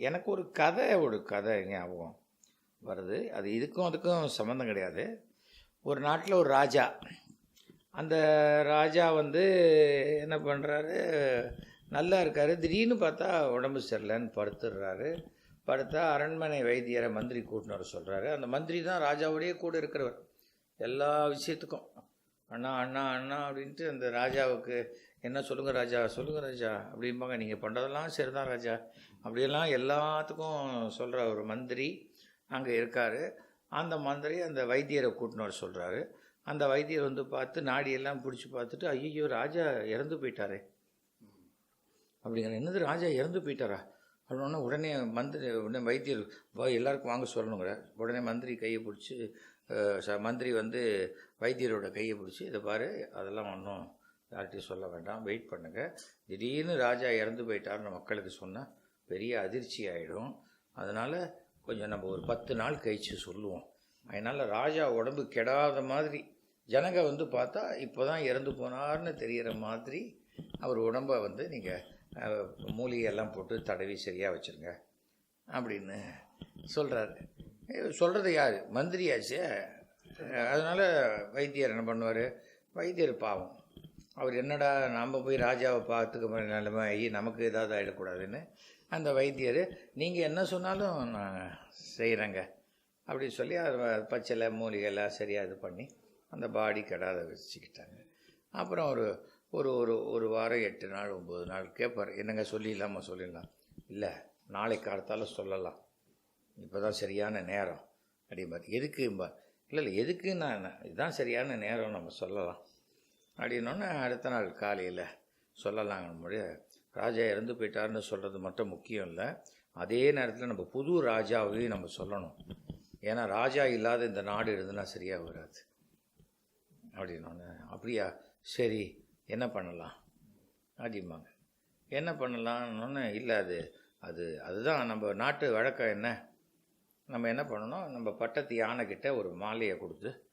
எனக்கு ஒரு கதை ஒரு கதை ஞாபகம் வருது. அது இதுக்கும் அதுக்கும் சம்மந்தம் கிடையாது. ஒரு நாட்டில் ஒரு ராஜா. அந்த ராஜா வந்து என்ன பண்ணுறாரு நல்லா இருக்காரு. திடீர்னு பார்த்தா உடம்பு சரியில்லைன்னு படுத்துடுறாரு. படுத்தா அரண்மனை வைத்தியரை மந்திரி கூட்டினு வர சொல்கிறாரு அந்த மந்திரி தான் ராஜாவோடய கூட இருக்கிறவர். எல்லா விஷயத்துக்கும். அண்ணா அண்ணா அண்ணா அப்படின்ட்டு அந்த ராஜாவுக்கு என்ன சொல்லுங்கள் ராஜா? சொல்லுங்கள் ராஜா. அப்படிம்பாங்க. நீங்கள் பண்ணுறதெல்லாம் சரிதான் ராஜா. அப்படியெல்லாம் எல்லாத்துக்கும் சொல்கிற ஒரு மந்திரி அங்கே இருக்கார். அந்த மந்திரி அந்த வைத்தியரை கூட்டின்னு சொல்கிறாரு அந்த வைத்தியர் வந்து பார்த்து நாடியெல்லாம் பிடிச்சி பார்த்துட்டு ஐயோ ராஜா இறந்து போயிட்டாரே. அப்படிங்கிற என்னது ராஜா இறந்து போயிட்டாரா? அப்படின்னா உடனே மந்திரி உடனே வைத்தியர் வா எல்லாருக்கும் வாங்க சொல்லணுங்கிற. உடனே மந்திரி கையை பிடிச்சி ச- மந்திரி வந்து வைத்தியரோட கையை பிடிச்சி இதை பாரு அதெல்லாம் ஒன்றும் யார்கிட்டையும் சொல்ல வேண்டாம். வெயிட் பண்ணுங்க. திடீர்னு ராஜா இறந்து போயிட்டாருன்னு மக்களுக்கு சொன்னால் பெரிய அதிர்ச்சி ஆகிடும் அதனால் கொஞ்சம் நம்ம ஒரு பத்து நாள் கழிச்சு சொல்லுவோம். அதனால் ராஜா உடம்பு கெடாத மாதிரி ஜனங்க வந்து பார்த்தா இப்போ தான் இறந்து போனார்னு தெரிகிற மாதிரி அவர் உடம்பை வந்து நீங்கள் மூலிகையெல்லாம் போட்டு தடவி சரியாக வச்சுருங்க அப்படின்னு சொல்கிறாரு சொல்கிறது யார்? மந்திரியாச்சே? அதனால் வைத்தியர் என்ன பண்ணுவார்? வைத்தியர் பாவம். அவர் என்னடா நாம் போய் ராஜாவை பார்த்துக்க மாதிரி நிலைமை ஆகி நமக்கு ஏதாவது ஆகிடக்கூடாதுன்னு அந்த வைத்தியர் நீங்கள் என்ன சொன்னாலும் நான் செய்கிறேங்க அப்படின்னு சொல்லி அதை பச்சைலை மூலிகைலாம் சரியாக இது பண்ணி அந்த பாடி கெடாத வச்சுக்கிட்டாங்க. அப்புறம் ஒரு ஒரு ஒரு ஒரு வாரம் எட்டு நாள் ஒம்பது நாள் கேட்பார் என்னங்க சொல்லிடலாமா? சொல்லிடலாம். இல்லை நாளை காலத்தால் சொல்லலாம். இப்போ தான் சரியான நேரம். அப்படிம்பார். எதுக்கும்பா இல்லை இல்லை எதுக்கு நான் நான் இதுதான் சரியான நேரம் நம்ம சொல்லலாம். அப்படின்னோடனே அடுத்த நாள் காலையில் சொல்லலாம் நம்முடைய ராஜா இறந்து போயிட்டாருன்னு சொல்கிறது மட்டும் முக்கியம் இல்லை. அதே நேரத்தில் நம்ம புது ராஜாவையும் நம்ம சொல்லணும். ஏன்னா ராஜா இல்லாத இந்த நாடு இருந்துன்னா சரியாக வராது. அப்படின்னோடனே அப்படியா? சரி என்ன பண்ணலாம்? அப்படிம்பாங்க. என்ன பண்ணலாம்னு இல்லை அது அது அதுதான் நம்ம நாட்டு வழக்கம் என்ன? நம்ம என்ன பண்ணணும்? நம்ம பட்டத்து யானைக்கிட்ட ஒரு மாலையை கொடுத்து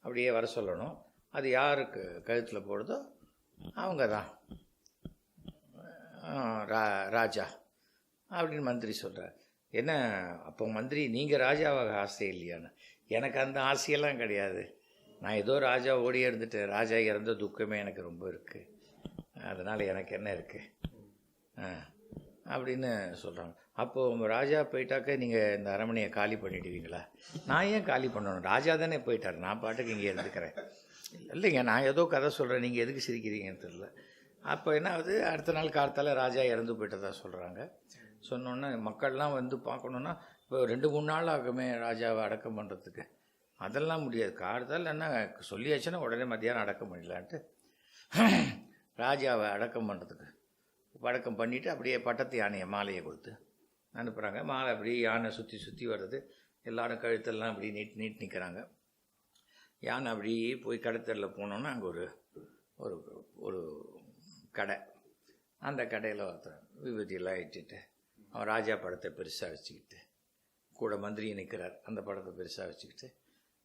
அப்படியே வர சொல்லணும். அது யாருக்கு கழுத்தில் போடுதோ அவங்க தான் ரா ராஜா அப்படின்னு மந்திரி சொல்கிறார் என்ன அப்போ மந்திரி நீங்கள் ராஜாவாக ஆசை இல்லையான்னு. எனக்கு அந்த ஆசையெல்லாம் கிடையாது. நான் ஏதோ ராஜா ஓடி இருந்துட்டேன் ராஜா இறந்த துக்கமே எனக்கு ரொம்ப இருக்குது அதனால் எனக்கு என்ன இருக்குது ஆ அப்படின்னு சொல்கிறாங்க அப்போது ராஜா போயிட்டாக்க நீங்கள் இந்த அரமனையை காலி பண்ணிடுவீங்களா? நான் ஏன் காலி பண்ணணும்? ராஜா தானே போயிட்டார். நான் பாட்டுக்கு இங்கே இருந்துக்கிறேன். இல்லைங்க நான் ஏதோ கதை சொல்கிறேன் நீங்கள் எதுக்கு சிரிக்கிறீங்கன்னு தெரியல. அப்போ என்ன ஆகுது? அடுத்த நாள் காலத்தால் ராஜா இறந்து போயிட்டதா சொல்கிறாங்க சொன்னோன்னே மக்கள்லாம் வந்து பார்க்கணுன்னா இப்போ ரெண்டு மூணு நாள் ஆகுமே ராஜாவை அடக்கம் பண்ணுறதுக்கு அதெல்லாம் முடியாது. காலத்தால் என்ன சொல்லியாச்சுன்னா உடனே மத்தியானம் அடக்கம் பண்ணிடலான்ட்டு. ராஜாவை அடக்கம் பண்ணுறதுக்கு அடக்கம் பண்ணிவிட்டு அப்படியே பட்டத்து யானையை மாலையை கொடுத்து அனுப்புகிறாங்க மாலை அப்படியே யானை சுற்றி சுற்றி வர்றது. எல்லாரும் கழுத்தெல்லாம் அப்படி நீட் நீட் நிற்கிறாங்க யானை அப்படியே போய் கடத்தலில் போனோன்னா அங்கே ஒரு ஒரு ஒரு கடை. அந்த கடையில் ஒருத்தர் விபூதியெல்லாம் இட்டுட்டு அவன் ராஜா படத்தை பெருசாக வச்சுக்கிட்டு கூட மந்திரி நிற்கிறார் அந்த படத்தை பெருசாக வச்சுக்கிட்டு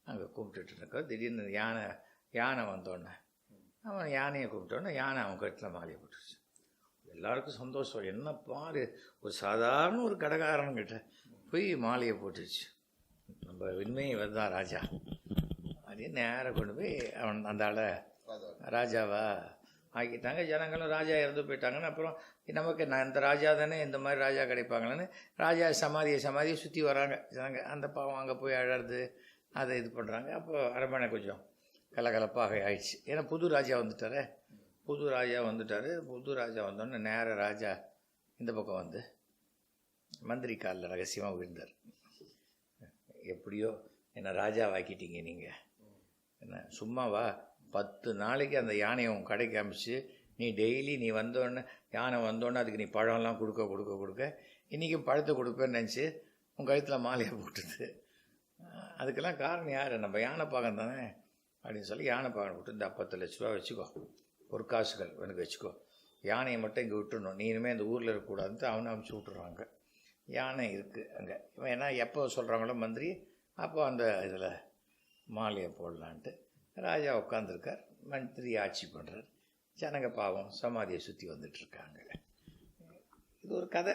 அங்கே கூப்பிட்டுட்டு இருக்கோம் திடீர்னு யானை யானை வந்தோடனே அவன் யானையை கூப்பிட்டோன்னே யானை அவன் கட்டில் மாலையை போட்டுருச்சு. எல்லாருக்கும் சந்தோஷம். என்ன பாரு ஒரு சாதாரண ஒரு கடைக்காரன்கிட்ட போய் மாலையை போட்டுருச்சு. நம்ம உண்மையை வந்தான் ராஜா. அப்படியே நேராக கொண்டு போய் அவன் அந்த ஆளை ராஜாவா ஆக்கிட்டாங்க. ஜனங்களும் ராஜா இறந்து போயிட்டாங்கன்னு அப்புறம் நமக்கு நான் இந்த ராஜா தானே இந்த மாதிரி ராஜா கிடைப்பாங்களேன்னு ராஜா சமாதியை சமாதியை சுற்றி வராங்க. ஜனங்க அந்த பாவம் அங்கே போய் அழறது அதை இது பண்ணுறாங்க அப்போ அரண்மனை கொஞ்சம் கலகலப்பாக ஆயிடுச்சு. ஏன்னா புது ராஜா வந்துட்டாரே. புது ராஜா வந்துட்டார். புது ராஜா வந்தோடனே நேர ராஜா இந்த பக்கம் வந்து மந்திரி காலில் ரகசியமாக விழுந்தார். எப்படியோ என்னை ராஜாவாக்கிட்டீங்க நீங்கள் என்ன சும்மாவா? பத்து நாளைக்கு அந்த யானையை உன் கடைக்கு அமிச்சு நீ டெய்லி நீ வந்தோடனே யானை வந்தோடனே அதுக்கு நீ பழம்லாம் கொடுக்க கொடுக்க கொடுக்க இன்றைக்கும் பழத்தை கொடுப்பேன்னு நினச்சி உன் கழுத்தில் மாலையை போட்டுது அதுக்கெல்லாம் காரணம் யார்? நம்ம யானை பாகம் தானே? அப்படின்னு சொல்லி யானை பாகம் விட்டு இந்த பத்து லட்ச ரூபா வச்சுக்கோ. ஒரு காசுகள் எனக்கு வச்சுக்கோ. யானையை மட்டும் இங்கே விட்டுடணும் நீ இனிமேல் இந்த ஊரில் இருக்கக்கூடாதுன்ட்டு அவனை அமுச்சு விட்டுறாங்க. யானை இருக்குது அங்கே. இவன் ஏன்னா எப்போ சொல்கிறாங்களோ மந்திரி அப்போ அந்த இதில் மாலையை போடலான்ட்டு ராஜா உட்காந்துருக்கார் மந்திரி ஆட்சி பண்ணுறார் ஜனங்க பாவம் சமாதியை சுற்றி வந்துட்டுருக்காங்க இது ஒரு கதை.